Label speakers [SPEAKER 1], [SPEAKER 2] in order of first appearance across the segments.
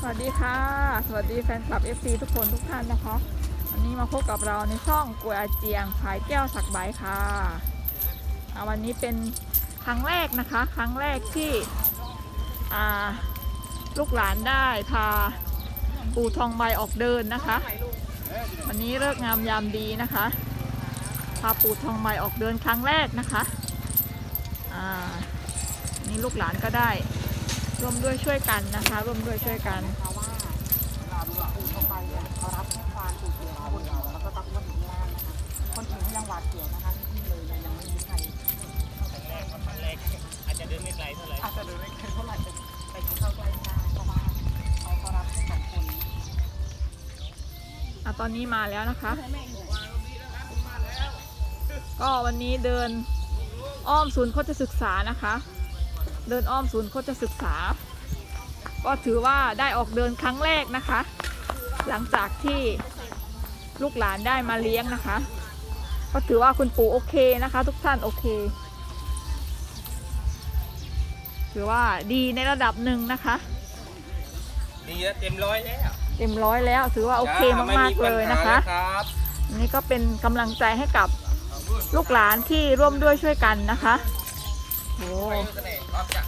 [SPEAKER 1] สวัสดีค่ะ สวัสดีแฟนคลับ FC ทุกคนทุกท่านนะคะ วันนี้มาพบกับเราในช่องกวยอาเจียงขายแก้วสักใบค่ะวันนี้เป็นครั้งแรกนะคะ ครั้งแรกที่ลูกหลานได้พาปู่ทองใบออกเดินนะคะ วันนี้เลิกงามยามดีนะคะ พาปู่ทองใบออกเดินครั้งแรกนะคะ อ่า นี่ลูกหลานก็ได้ ร่วมด้วยช่วยกันนะคะร่วมด้วยช่วยกัน
[SPEAKER 2] เพราะว่าปู่ทองใบเนี่ยเขารับแค่ควานปู่เขียวบนเขาแล้วก็ตักวนอยู่ข้างล่างนะคะคนอื่นเขายังหวาดเสียวนะคะที่เลยยังยังไม่มีใคร
[SPEAKER 3] อาจจะเดินไม่ไกลเท่าไหร่
[SPEAKER 2] อาจจะเดินไม่ไกลเท่าไหร่จะไปกินข้าวใกล้ไม่ได้เพราะว่าเขาเขารับแค่สองคน
[SPEAKER 1] อะตอนนี้มาแล้วนะคะ ก็วันนี้เดินอ้อมศูนย์โคชศึกษานะคะ เดินอ้อมศูนย์โคชศึกษา ก็ถือว่าได้ออกเดินครั้งแรกนะคะ หลังจากที่ลูกหลานได้มาเลี้ยงนะคะ ก็ถือว่าคุณปู่โอเคนะคะ ทุกท่านโอเค ถือว่าดีในระดับหนึ่งนะคะ
[SPEAKER 3] ดีแล้วเต็มร้อยแล้ว
[SPEAKER 1] เต็มร้อยแล้วถือว่าโอเค
[SPEAKER 3] จ้
[SPEAKER 1] มากๆเลยนะคะ
[SPEAKER 3] ไม่มีปัญหารับ
[SPEAKER 1] อันนี้ก็เป็นกำลังใจให้กับลูกหลานที่ร่วมด้วยช่วยกันนะคะ โอ้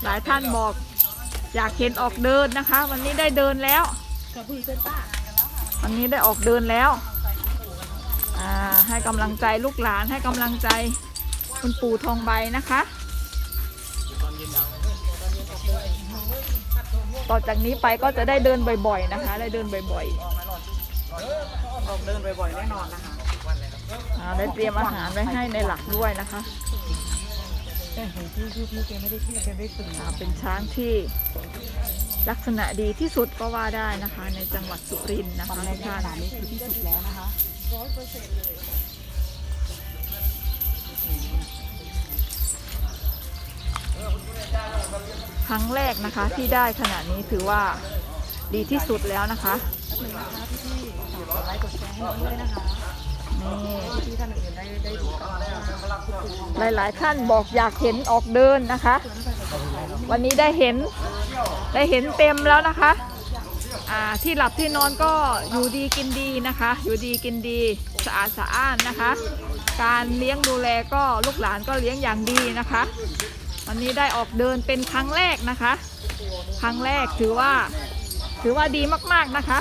[SPEAKER 1] หลายท่านบอก อยากเห็นออกเดินนะคะ วันนี้ได้เดินแล้ววันนี้ได้ออกเดินแล้วอ่าให้กำลังใจลูกหลานให้กำลังใจคุณปู่ทองใบนะคะ ต่อจากนี้ไปก็จะได้เดินบ่อยๆนะคะ ได้เดินบ่อยๆ
[SPEAKER 2] ออกเดินบ่อยๆแน่นอนนะคะ
[SPEAKER 1] อ่าได้เตรียมอาหารไว้ให้ในหลักด้วยนะคะ
[SPEAKER 2] แต่เห็นพี่พี่พี่แกไม่ได้พี่แกไม่ได้ตื่น
[SPEAKER 1] อ่าเป็นช้างที่ลักษณะดีที่สุดก็ว่าได้นะคะ ในจังหวัดสุรินทร์นะ
[SPEAKER 2] ตอน
[SPEAKER 1] คะ
[SPEAKER 2] แร
[SPEAKER 1] ทุ
[SPEAKER 2] ก
[SPEAKER 1] ก
[SPEAKER 2] ข
[SPEAKER 1] ท่าน
[SPEAKER 2] นาดนี้คือที่สุดแล้วนะคะ
[SPEAKER 1] ครั้งแรกนะคะที่ได้ขนาดนี้ถือว่าดีที่สุดแล้วนะคะ
[SPEAKER 2] หนึ่งนะคะพี่พี่ฝากกดไลค์กดแชร์ให้น้องด้วยนะคะ
[SPEAKER 1] นี่
[SPEAKER 2] ที่ท่านอื่นได้ได้ดูกัน
[SPEAKER 1] หลายๆท่านบอกอยากเห็นออกเดินนะคะ วันนี้ได้เห็นได้เห็นเต็มแล้วนะคะที่หลับที่นอนก็อยู่ดีกินดีนะคะ อยู่ดีกินดีสะอาดสะอ้านนะคะ การเลี้ยงดูแลก็ลูกหลานก็เลี้ยงอย่างดีนะคะ วันนี้ได้ออกเดินเป็นครั้งแรกนะคะ ครั้งแรกถือว่าถือว่าดีมากๆนะคะ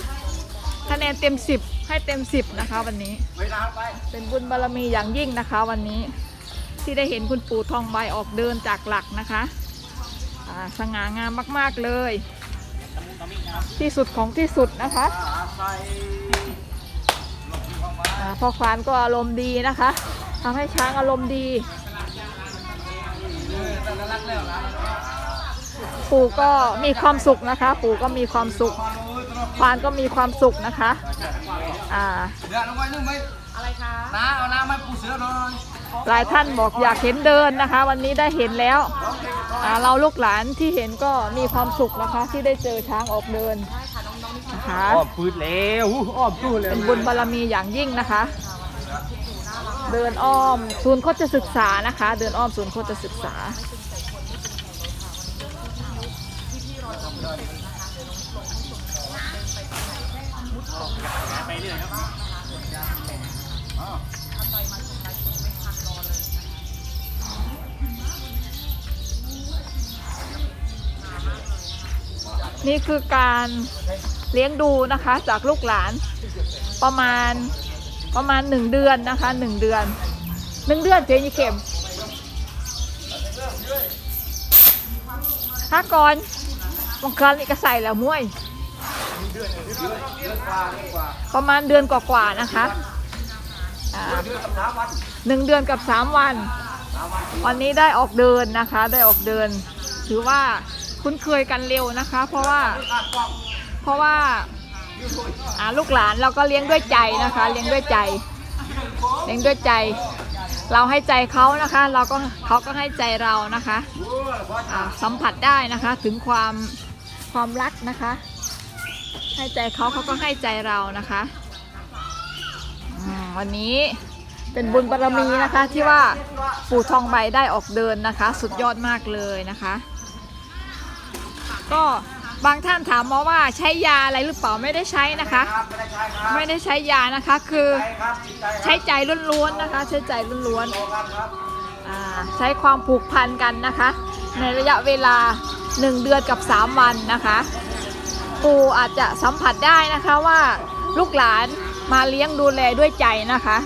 [SPEAKER 1] นเต็ม10ให้เต็ม10นะคะ วันนี้ เป็นบุญบารมีอย่างยิ่งนะคะ วันนี้ที่ได้เห็นคุณปู่ทองใบออกเดินจากหลักนะคะสง่างามมากๆเลย ที่สุดของที่สุดนะคะพ่อควานก็อารมณ์ดีนะคะทำให้ช้างอารมณ์ดี ปู่ก็มีความสุขนะคะ ปู่ก็มีความสุข ควานก็มีความสุขนะคะ อ่า
[SPEAKER 3] เดี๋ยวลงไปนึงไหม
[SPEAKER 2] อะไรคะ
[SPEAKER 3] น้าเอาน้ำให้ปูเสือหน่อย
[SPEAKER 1] หลายท่านบอกอยากเห็นเดินนะคะ วันนี้ได้เห็นแล้วอ่าเราลูกหลานที่เห็นก็มีความสุขนะคะ ที่ได้เจอช้างออกเดินนะคะ
[SPEAKER 3] อ้อมปืดแล้วอ้อมตู้แล้ว
[SPEAKER 1] เป็นบุญบารมีอย่างยิ่งนะคะ เดินอ้อมศูนย์โคชศึกษานะคะ เดินอ้อมศูนย์โคชศึกษา
[SPEAKER 3] ไปเรื่อยครับ
[SPEAKER 1] นี่คือการเลี้ยงดูนะคะจากลูกหลานประมาณประมาณหนึ่งเดือนนะคะหนึ่งเดือนหนึ่งเดือนเจยี่เข็มถ้าก่อนบางครั้งนี่ก็ใส่แล้วมุ้ย ประมาณเดือนกว่าๆนะคะหนึ่งเดือนกับสามวัน วันนี้ได้ออกเดินนะคะ ได้ออกเดิน ถือว่าคุ้นเคยกันเร็วนะคะ เพราะว่าเพราะว่าลูกหลานเราก็เลี้ยงด้วยใจนะคะ เลี้ยงด้วยใจ เลี้ยงด้วยใจ เราให้ใจเขานะคะ เราก็เขาก็ให้ใจเรานะคะสัมผัสได้นะคะถึงความความรักนะคะ ให้ใจเขาเขาก็ให้ใจเรานะคะวันนี้เป็นบุญบารมีนะคะที่ว่าปู่ทองใบได้ออกเดินนะคะ สุดยอดมากเลยนะคะ ก็บางท่านถามมาว่าใช้ยาอะไรหรือเปล่าไม่ได้ใช้นะคะ
[SPEAKER 3] ไม่ได้ใช้
[SPEAKER 1] ยานะคะคือ
[SPEAKER 3] ใช้ใจ
[SPEAKER 1] ล้วนๆนะคะ ใช้ใจล้วนๆใช้ความผูกพันกันนะคะ ในระยะเวลา 1 เดือนกับ 3 วันนะคะ ปู่อาจจะสัมผัสได้นะคะว่าลูกหลานมาเลี้ยงดูแลด้วยใจนะคะ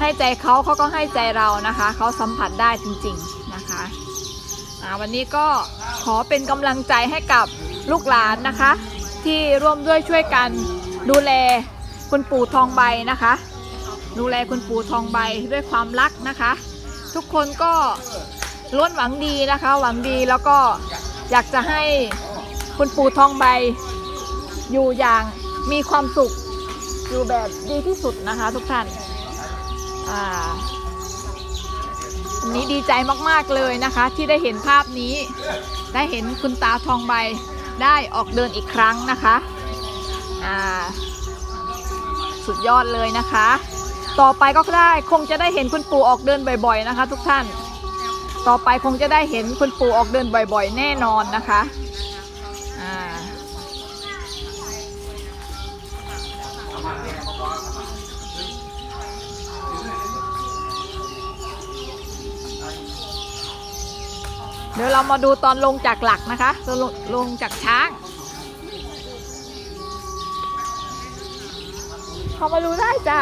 [SPEAKER 1] ให้ใจเขาเขาก็ให้ใจเรานะคะ เขาสัมผัสได้จริงๆนะคะวันนี้ก็ขอเป็นกำลังใจให้กับลูกหลานนะคะ ที่ร่วมด้วยช่วยกันดูแลคุณปู่ทองใบนะคะ ดูแลคุณปู่ทองใบด้วยความรักนะคะ ทุกคนก็ล้วนหวังดีนะคะ หวังดีแล้วก็อยากจะให้ คุณปู่ทองใบ อยู่อย่างมีความสุข อยู่แบบดีที่สุดนะคะทุกท่านอ่าวันนี้ดีใจมากๆเลยนะคะ ที่ได้เห็นภาพนี้ ได้เห็นคุณตาทองใบได้ออกเดินอีกครั้งนะคะอ่าสุดยอดเลยนะคะ ต่อไปก็ได้คงจะได้เห็นคุณปู่ออกเดินบ่อย ๆ นะคะ ทุกท่าน ต่อไปคงจะได้เห็นคุณปู่ออกเดินบ่อย ๆ แน่นอนนะคะ เดี๋ยวเรามาดูตอนลงจากหลักนะคะตอนลงลงจากช้างเขามาดูได้จ้ะ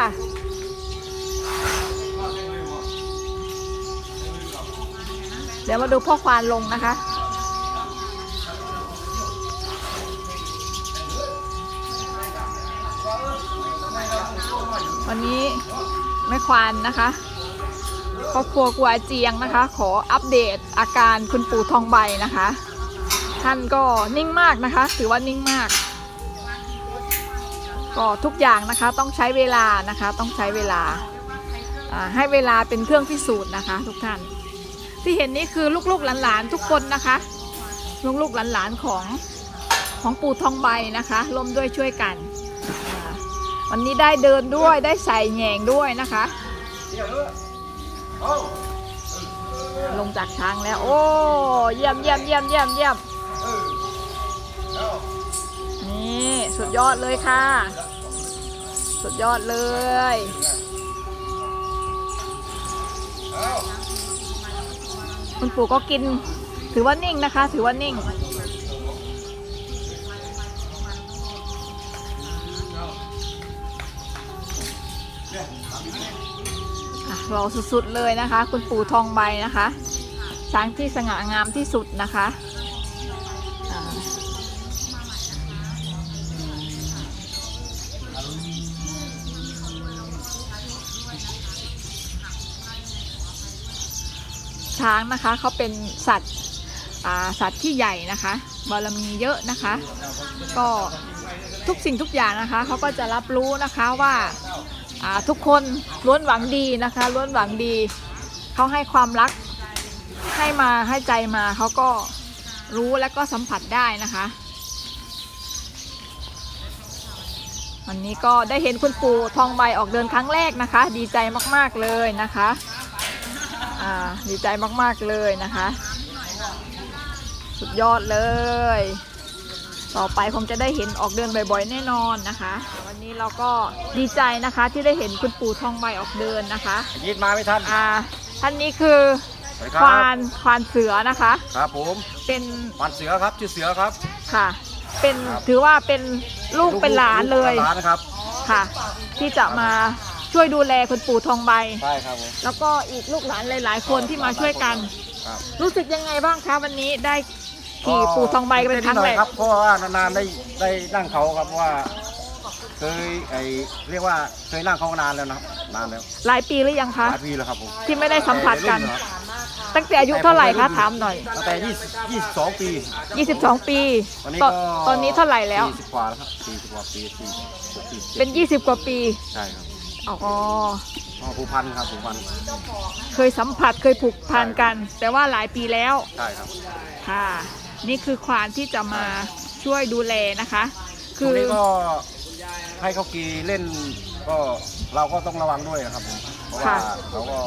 [SPEAKER 1] เดี๋ยวมาดูพ่อควานลงนะคะ วันนี้แม่ควานนะคะครอบครัวกัวเจียงนะคะ ขออัปเดตอาการคุณปู่ทองใบนะคะ ท่านก็นิ่งมากนะคะ ถือว่านิ่งมาก ก็ทุกอย่างนะคะต้องใช้เวลานะคะต้องใช้เวลาให้เวลาเป็นเครื่องพิสูจน์นะคะ ทุกท่าน ที่เห็นนี่คือลูกๆหลานๆทุกคนนะคะ ลูกๆหลานๆของของปู่ทองใบนะคะร่วมด้วยช่วยกัน วันนี้ได้เดินด้วยได้ใส่แหงด้วยนะคะ ลงจากช้างแล้ว โอ้เยี่ยมเยี่ยมเยี่ยมเยี่ยมเยี่ยมนี่สุดยอดเลยค่ะ สุดยอดเลยคุณปู่ก็กินถือว่านิ่งนะคะ ถือว่านิ่ง อ่อสุดๆเลยนะคะ คุณปู่ทองใบนะคะ ช้างที่สง่างามที่สุดนะคะช้างนะคะเขาเป็นสัตว์สัตว์ที่ใหญ่นะคะบารมีเยอะนะคะ ก็ทุกสิ่งทุกอย่างนะคะเขาก็จะรับรู้นะคะว่า ทุกคนล้วนหวังดีนะคะล้วนหวังดีเขาให้ความรักให้มาให้ใจมาเขาก็รู้และก็สัมผัสได้นะคะวันนี้ก็ได้เห็นคุณปู่ทองใบออกเดินครั้งแรกนะคะ ดีใจมากๆเลยนะคะดีใจมากๆเลยนะคะ สุดยอดเลย ต่อไปคงจะได้เห็นออกเดินบ่อยๆแน่นอนนะคะ นนี้เราก็ดีใจนะคะที่ได้เห็นคุณปู่ทองใบออกเดินนะคะ
[SPEAKER 3] ยิดมาไม่ทัน
[SPEAKER 1] อ่าท่านนี้คือ
[SPEAKER 3] สวัสดี
[SPEAKER 1] ควานควานเสือนะคะ
[SPEAKER 3] ครับผม
[SPEAKER 1] เป็น
[SPEAKER 3] ปันเสือครับชื่อเสือครับ
[SPEAKER 1] ค่ะ เป็น
[SPEAKER 3] ครับ
[SPEAKER 1] ถือว่าเป็นลูกเป็นหลานเลย
[SPEAKER 3] หลานนะครับ
[SPEAKER 1] ค่ะ ที่จะมาช่วยดูแลคุณปู่ทองใบ
[SPEAKER 3] ใช่ครับผม
[SPEAKER 1] แล้วก็อีกลูกหลานหลาย ๆ คนที่มาช่วยกัน
[SPEAKER 3] ครับ
[SPEAKER 1] รู้สึกยังไงบ้างคะวันนี้ได้ขี่ปู่ทองใบเป็นครั้งแรก
[SPEAKER 3] ครับเพราะว่านานๆได้ได้นั่งเขาครับเพราะว่า เคยไอเรียกว่าเคยนั่งเขานานแล้วนะครับนานแล้ว
[SPEAKER 1] หลายปีหรือยัง
[SPEAKER 3] ห
[SPEAKER 1] คะ
[SPEAKER 3] ลายปีแล้วครับผม
[SPEAKER 1] ที่ไม่ได้สัมผัสกัน
[SPEAKER 3] รุ่ครับ
[SPEAKER 1] ตั้งแต่อายุเท่าไหร่คะถามหน่อย
[SPEAKER 3] ตั้งแต่20 22ปี
[SPEAKER 1] 22 ปี
[SPEAKER 3] ตอนนี้
[SPEAKER 1] ต
[SPEAKER 3] ก็
[SPEAKER 1] อนตอนนี้เท่าไหร่แล้ว
[SPEAKER 3] 40กว่าแล้วครับ40กว่าปี40 40
[SPEAKER 1] เป็น 20 กว่าปี
[SPEAKER 3] ใช่ครับ
[SPEAKER 1] อ๋อ
[SPEAKER 3] อ๋อผูกพันครับผูกพัน
[SPEAKER 1] เคยสัมผัสเคยผูกพันกัน แต่ว่าหลายปีแล้ว
[SPEAKER 3] ใช่ครับ
[SPEAKER 1] ค่ะ นี่คือควานที่จะมาช่วยดูแลนะคะ
[SPEAKER 3] ช่วงนี้ก็ ให้เขากีเล่นก็เราก็ต้องระวังด้วยนะครับผมเพราะว่า
[SPEAKER 1] ค่ะ
[SPEAKER 3] เราก็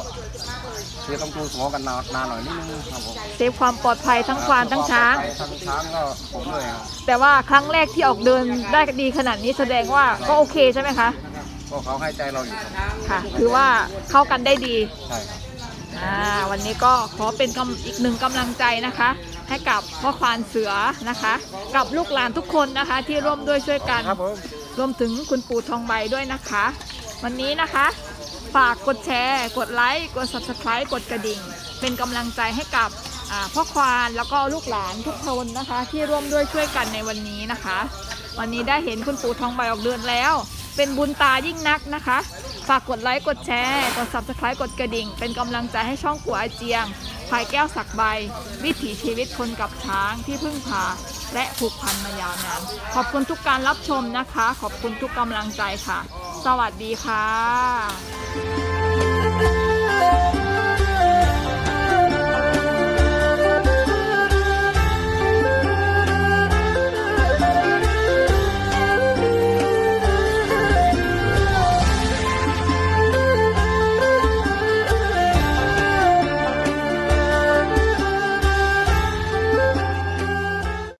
[SPEAKER 3] เสียต้องดูสมองกันนานนานหน่อยนิดนึงครับผม
[SPEAKER 1] เซฟความปลอดภัยทั้งควานทั้งช้าง
[SPEAKER 3] ทั้งช้างก็ผมด้วยครับ
[SPEAKER 1] แต่ว่าครั้งแรกที่ออกเดินได้ดีขนาดนี้แสดงว่าก็โอเคใช่ไหมคะ
[SPEAKER 3] ก็เขาให้ใจเราอยู่ครับ
[SPEAKER 1] ค่ะ ถือว่าเข้ากันได้ดี
[SPEAKER 3] ใช่ครับ
[SPEAKER 1] อ่าวันนี้ก็ขอเป็นกำอีกหนึ่งกำลังใจนะคะ ให้กับพ่อควานเสือนะคะ กับลูกหลานทุกคนนะคะที่ร่วมด้วยช่วยกัน
[SPEAKER 3] ครับผม
[SPEAKER 1] รวมถึงคุณปู่ทองใบด้วยนะคะ วันนี้นะคะ ฝากกดแชร์ กดไลค์กด subscribe กดกระดิ่ง เป็นกำลังใจให้กับพ่อควานแล้วก็ลูกหลานทุกคนนะคะ ที่ร่วมด้วยช่วยกันในวันนี้นะคะ วันนี้ได้เห็นคุณปู่ทองใบออกเดินแล้ว เป็นบุญตายิ่งนักนะคะ ฝากกดไลค์ กดแชร์ กด subscribe กดกระดิ่ง เป็นกำลังใจให้ช่องกัวอาเจียงภายแก้วสักใบ วิถีชีวิตคนกับช้างที่พึ่งพา และผูกพันมายาวนานขอบคุณทุกการรับชมนะคะ ขอบคุณทุกกำลังใจค่ะ สวัสดีค่ะ